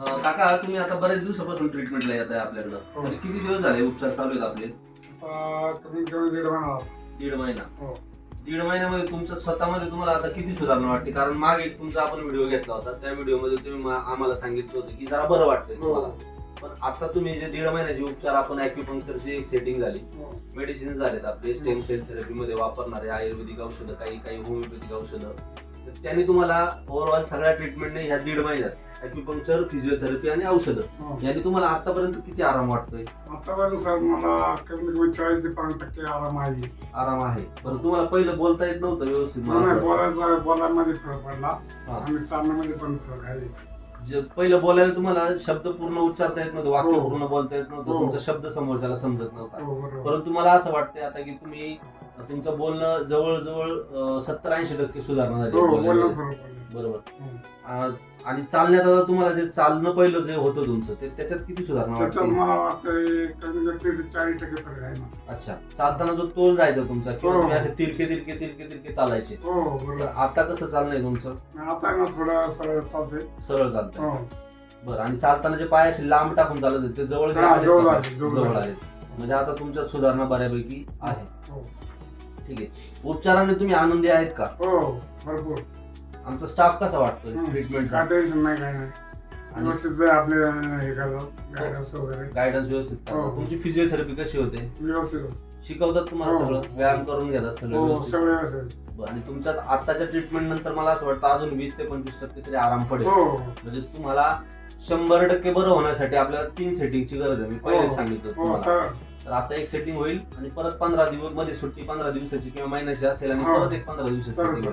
अं, काका तुम्ही आता बरेच दिवसापासून ट्रीटमेंटला येत आहे आपल्याकडं. हो. तर किती दिवस झाले उपचार चालू आहेत आपले? आता कमीत कमी दीड महिना झाला. दीड महिना. हो. दीड महिन्यामध्ये तुमच्या स्वतःमध्ये तुम्हाला आता किती सुधारणा वाटते? कारण मागे एक तुमचा आपण व्हिडिओ घेतला होता. त्या व्हिडिओमध्ये तुम्ही मा- आम्हाला सांगितलं होतं की जरा बरं वाटतंय हो. तुम्हाला. पण आता तुम्ही जे दीड महिन्याचे उपचार आपण अॅक्युपंक्चरची एक सेटिंग झाली. हो. मेडिसिन झालेत आपले स्टेम सेल थेरपी मध्ये वापरणारे आयुर्वेदिक औषधं काही काही होमिओपॅथिक औषधं. तर त्यांनी तुम्हाला ओव्हरऑल सगळ्या ट्रीटमेंटने ह्या दीड महिन्यात अॅक्युपंक्चर फिजिओथेरपी आणि औषधं हो. यांनी तुम्हाला आतापर्यंत किती आराम वाटतोय आतापर्यंत सर मला कमीत कमी चाळीस ते पन्नास टक्के आराम आहे आराम आहे पण तुम्हाला पहिलं बोलता येत नव्हतं व्यवस्थित मला नाही, असं वाटतं. बोलायचा बोलायमध्ये फरक पडला हा. आणि चालण्यामध्ये पण फरक आहे जे पहिलं बोलायला तुम्हाला शब्द पूर्ण उच्चारता येत नव्हतं वाक्य हो. पूर्ण बोलता येत नव्हतं हो. तुमचा शब्द समोरच्याला समजत नव्हता हो बरोबर परंतु मला असं वाटतंय आता की तुम्ही तुमचं बोलणं जवळजवळ सत्तर ऐंशी टक्के सुधारणा झाली हो बोलण्यामध्ये. बोलणं फरक पडला बरोबर. हो. आ- आणि चालण्यात आता तुम्हाला जे चालणं पहिलं जे होतं तुमचं ते त्याच्यात किती सुधारणा त्याच्यात वाटते? मला वाटतंय कमी जास्त चाळीस टक्के फरक आहे ना. अच्छा. चालताना जो तोल जायचा तुमचा किंवा हो. तुम्ही असे तिरके तिरके तिरके तिरके चालायचे. हो तर बरोबर. आता कसं चाललंय तुमचं? आता ना थोडं सरळ चालतंय. सरळ चालतंय. हो. बरं आणि चालताना जे पाय असे लांब टाकून चालत होते ते जवळ हा, जवळ? आले, जवळ जवळ आले. आले म्हणजे आता तुमच्या सुधारणा बऱ्यापैकी आहे. हो. ठीक आहे. उपचाराने तुम्ही आनंदी आहेत का? हो भरपूर. आमचा स्टाफ कसा वाटतोय. ट्रीटमेंटचा काय टेन्शन नाही काय नाही. आणि? व्यवस्थित आपले हे गायडन्स वगैरे. गायडन्स व्यवस्थित. हो. तुमची फिजिओथेरपी कशी होते? व्यवस्थित शिकवतात तुम्हाला हो. सगळं? व्यायाम करून घेतात सगळं हो व्यवस्थित? सगळे व्यवस्थित. बरं, आणि तुमच्या आताच्या ट्रीटमेंट नंतर मला असं वाटतं अजून वीस ते पंचवीस टक्के तरी आराम पडेल. हो. म्हणजे तुम्हाला शंभर टक्के बरं होण्यासाठी आपल्याला तीन सेटिंगची गरज आहे. मी पहिले. सांगितलं हो तुम्हाला. तर आता एक सेटिंग होईल आणि परत पंधरा दिवसमध्ये सुट्टी पंधरा दिवसाची किंवा महिन्याची असेल आणि. परत एक पंधरा दिवसाची सेटिंग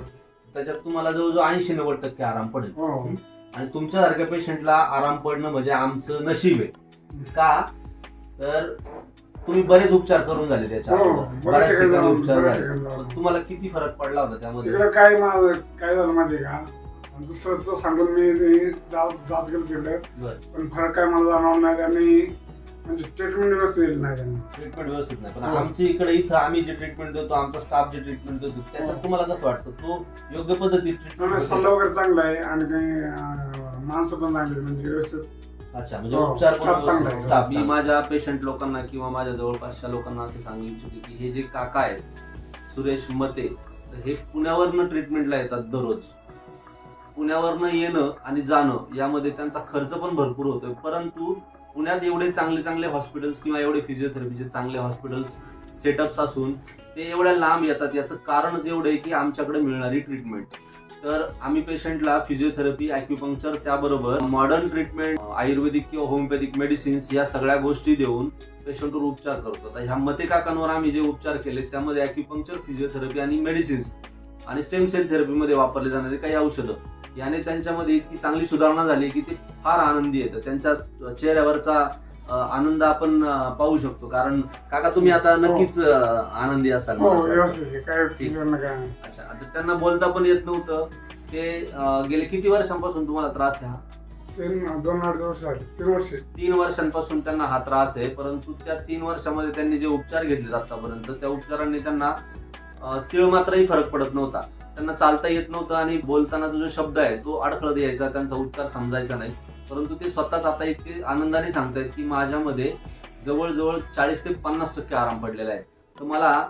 त्याच्यात तुम्हाला जवळजवळ ऐंशी नव्वद टक्के आराम पडेल. हो. आणि तुमच्यासारख्या पेशंटला आराम पडणं म्हणजे आमचं नशीब आहे. का? तर तुम्ही बरेच उपचार करून झाले त्याच्या हो, बऱ्याच ठिकाणी उपचार झाले. तुम्हाला किती फरक पडला होता त्यामध्ये? काय काय झालं माहिती का? दुसरं सांगून मी जात गेलो तिकडे. पण फरक काय मला जाणवला नाही आणि म्हणजे ट्रीटमेंट व्यवस्थित नाही त्यांनी ट्रीटमेंट व्यवस्थित नाही पण हो. आमची इकडे इथं आम्ही जे ट्रीटमेंट देतो आमचा स्टाफ जे ट्रीटमेंट देतो त्याच्यात हो. तुम्हाला कसं वाटतं तो योग्य पद्धतीत ट्रीटमेंट सल्ला वगैरे चांगला आहे आणि काही अं, माणसं पण चांगली आहेत, म्हणजे व्यवस्थित अच्छा म्हणजे हो, उपचार staff चांगला आहे. स्टाफ मी माझ्या पेशंट लोकांना किंवा माझ्या जवळपासच्या लोकांना असं सांगू इच्छितो की हे जे काका आहेत सुरेश मते तर हे पुण्यावरनं ट्रीटमेंटला येतात दररोज पुण्यावरनं येणं आणि जाणं यामध्ये त्यांचा खर्च पण भरपूर होतोय परंतु पुण्यात एवढे चांगले चांगले हॉस्पिटल्स किंवा एवढे फिजिओथेरपीचे चांगले हॉस्पिटल्स सेटअप्स असून ते एवढ्या लांब येतात. याचं कारणच एवढं आहे की आमच्याकडे मिळणारी ट्रीटमेंट तर आम्ही पेशंटला फिजिओथेरपी अॅक्युपंक्चर त्याबरोबर मॉडर्न ट्रीटमेंट आयुर्वेदिक किंवा होमिओपॅथिक मेडिसिन्स या सगळ्या गोष्टी देऊन पेशंटवर उपचार करतो. आता ह्या मते काकांवर आम्ही जे उपचार केले त्यामध्ये ॲक्युपंक्चर फिजिओथेरपी आणि मेडिसिन्स आणि स्टेम सेल थेरपीमध्ये वापरले जाणारे काही औषधं. याने त्यांच्यामध्ये इतकी चांगली सुधारणा झाली की ते फार आनंदी येतं त्यांच्या चेहऱ्यावरचा आनंद आपण पाहू शकतो. कारण काका तुम्ही आता नक्कीच अ, आनंदी असाल हो. अच्छा आता त्यांना बोलता पण येत नव्हतं. ते गेले किती वर्षांपासून तुम्हाला त्रास आहे हा? तीन वर्षांपासून त्यांना हा त्रास आहे परंतु त्या तीन वर्षामध्ये त्यांनी जे उपचार घेतले आतापर्यंत त्या उपचारांनी त्यांना तीळ मात्रही फरक पडत नव्हता. त्यांना चालता येत नव्हतं आणि बोलतानाचा जो शब्द आहे तो अडखळत यायचा त्यांचा उच्चार समजायचा नाही. परंतु ते स्वतःच आता इतके आनंदाने सांगतायत की माझ्यामध्ये जवळजवळ चाळीस ते पन्नास टक्के आराम पडलेला आहे. तर मला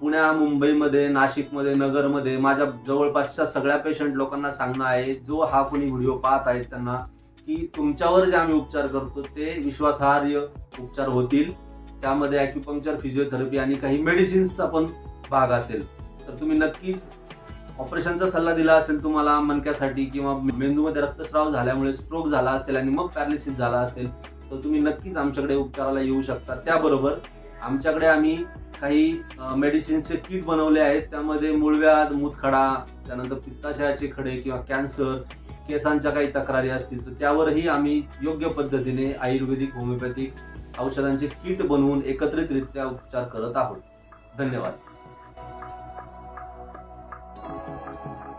पुण्या मुंबईमध्ये नाशिकमध्ये नगरमध्ये माझ्या जवळपासच्या सगळ्या पेशंट लोकांना सांगणं आहे जो हा कोणी व्हिडिओ पाहत आहेत त्यांना की तुमच्यावर जे आम्ही उपचार करतो ते विश्वासार्ह उपचार होतील. त्यामध्ये ॲक्युपंक्चर फिजिओथेरपी आणि काही मेडिसिन्सचा पण भाग असेल. तर तुम्ही नक्कीच ऑपरेशनचा सल्ला दिला असेल तुम्हाला मणक्यासाठी किंवा मेंदूमध्ये रक्तस्राव झाल्यामुळे स्ट्रोक झाला असेल आणि मग पॅरालिसिस झाला असेल तर तुम्ही नक्कीच आमच्याकडे उपचाराला येऊ शकता. त्याबरोबर आमच्याकडे आम्ही काही मेडिसिनचे किट बनवले आहेत. त्यामध्ये मूळव्याध मुतखडा त्यानंतर पित्ताशयाचे खडे किंवा कॅन्सर केसांच्या काही तक्रारी असतील तर त्यावरही आम्ही योग्य पद्धतीने आयुर्वेदिक होमिओपॅथिक औषधांचे किट बनवून एकत्रितरित्या उपचार करत आहोत. धन्यवाद. Thank you.